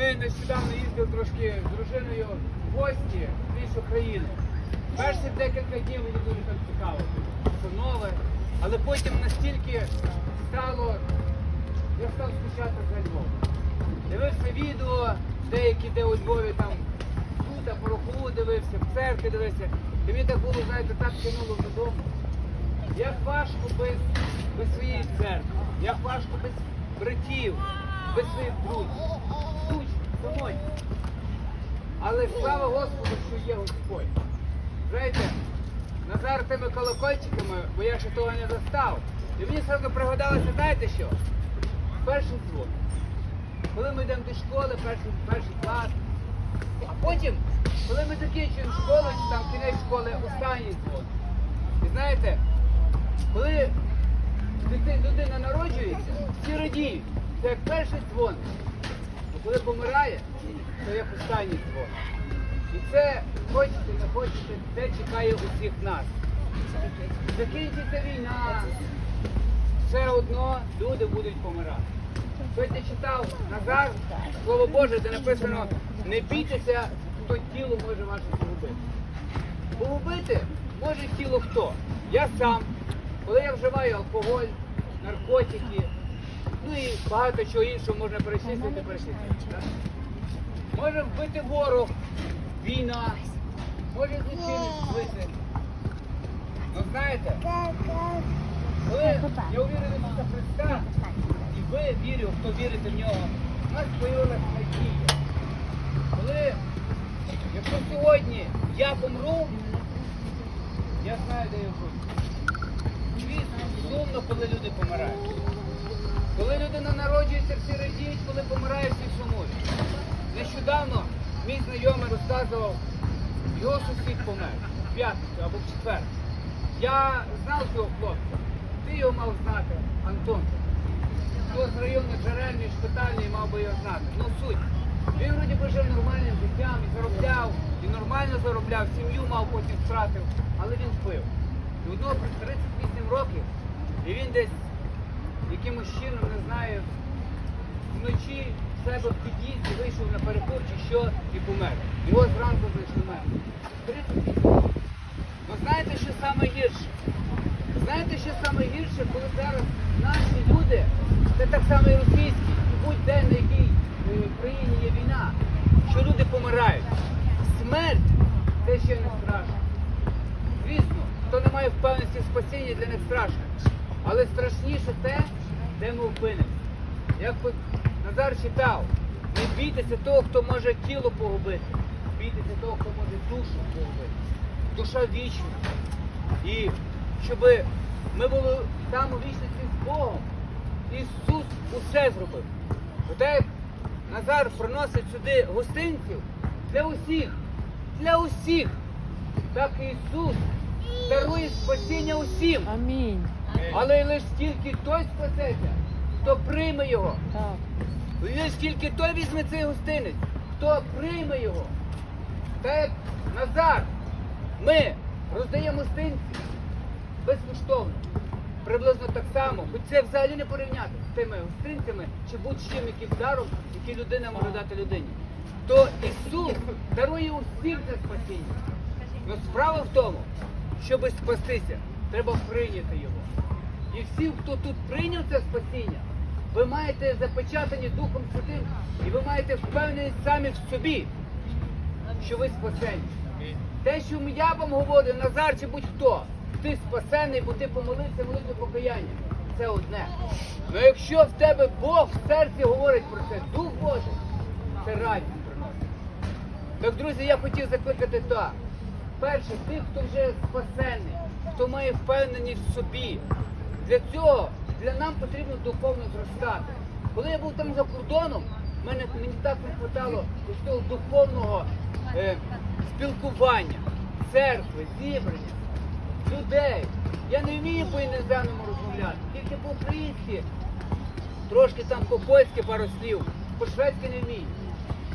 Ми нещодавно їздили трошки з дружиною в гості в іншу країну. Перші декілька днів мені дуже так цікаво, що нове, але потім настільки стало, я став скучати за Львов. Дивився відео, деякі де у Львові там тут, а пороху дивився, в церкві дивився. І мені так було, знаєте, так тянуло додому. Як важко без, без своєї церкви, як важко без братів, без своїх друзів. Самотні. Але слава Господу, що є Господь. Знаєте, Назар тими колокольчиками, бо я ще того не застав. І мені сразу пригадалося, знаєте що? Перший дзвон. Коли ми йдемо до школи, перший, перший клас. А потім, коли ми закінчуємо школу, чи там кінець школи, останній дзвон. І знаєте, коли людина народжується, всі радіють. Це як перший дзвон. Коли помирає, то як останній дзвон. І це, хочете, не хочете, це чекає усіх нас. Закінчиться війна, все одно люди будуть помирати. Сьогодні читав Назар, Слово Боже, де написано, не бійтеся, хто тіло може ваше погубити. Погубити може тіло хто? Я сам. Коли я вживаю алкоголь, наркотики, ну і багато чого іншого можна перечислити, перечислити. Може вбити ворог, війна, може злочинець вбити. Ну знаєте, коли я увірений в Ісуса Христа, і ви вірю, хто вірите в нього, у нас появилася надія. Коли, якщо сьогодні я помру, я знаю, де я буду. Звісно, сумно, коли люди помирають. Коли людина народжується, всі радіють, коли помирає, всі сумують. Нещодавно мій знайомий розказував, його сусід помер в п'ятницю або в четвер. Я знав цього хлопця. Ти його мав знати, Антон. Хто з району джерельний, шпитальний мав би його знати. Ну суть. Він вроді би жив нормальним життям і заробляв, і нормально заробляв, сім'ю мав, потім втратив, але він пив. І одного при 38 років, і він десь якимось чином, не знаю, вночі в себе в під'їзді вийшов на перекур чи що і помер. Його зранку знайшли мертвим. 38 років. Ну знаєте, що саме гірше? Знаєте, що саме гірше, коли зараз наші люди, це так само і російські, і будь-де на якій е, країні є війна, що люди помирають. Смерть це ще не страшно. Звісно, хто не має впевненості в спасінні, для них страшно. Але страшніше те, де ми опинимося. Як Назар читав, не бійтеся того, хто може тіло погубити, бійтеся того, хто може душу погубити. Душа вічна. І щоб ми були там у вічності з Богом. Ісус усе зробив. Оте як Назар приносить сюди гостинців для усіх, для усіх. Так Ісус дарує спасіння усім. Амінь. Але лише тільки той спасеться, хто прийме його. Лише тільки той візьме цей гостинець, хто прийме його. Так як Назар, ми роздаємо гостинці безкоштовно. Приблизно так само, хоч це взагалі не порівняти з тими гостинцями чи будь-чим, яким даром, який людина може дати людині. То Ісус дарує усім це спасіння. Но справа в тому, щоб спастися, треба прийняти його. І всі, хто тут прийняв це спасіння, ви маєте запечатані Духом Святим, і ви маєте впевненість самі в собі, що ви спасені. Те, що я вам говорю, Назар чи будь-хто, ти спасений, бо ти помолився молитву покаяння. Це одне. Але якщо в тебе Бог в серці говорить про це, Дух Божий, це радість приносить. Так, друзі, я хотів закликати так. Перше, тих, хто вже спасений, хто має впевненість в собі. Для цього для нам потрібно духовно зростати. Коли я був там за кордоном, мене, мені так не хватало ось того духовного е, спілкування, церкви, зібрання, людей. Я не вмію по іноземному розмовляти, тільки по-українськи, трошки там по-польськи пару слів, по-шведськи не вмію.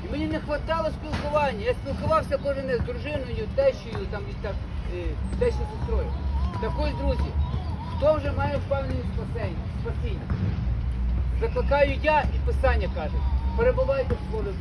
І мені не вистачало спілкування. Я спілкувався кожен з дружиною, тещою, там, і так, е, що зустрою. Так ось, друзі, хто вже має впевненість спасіння? Закликаю я і Писання каже, перебувайте в Слові Божому.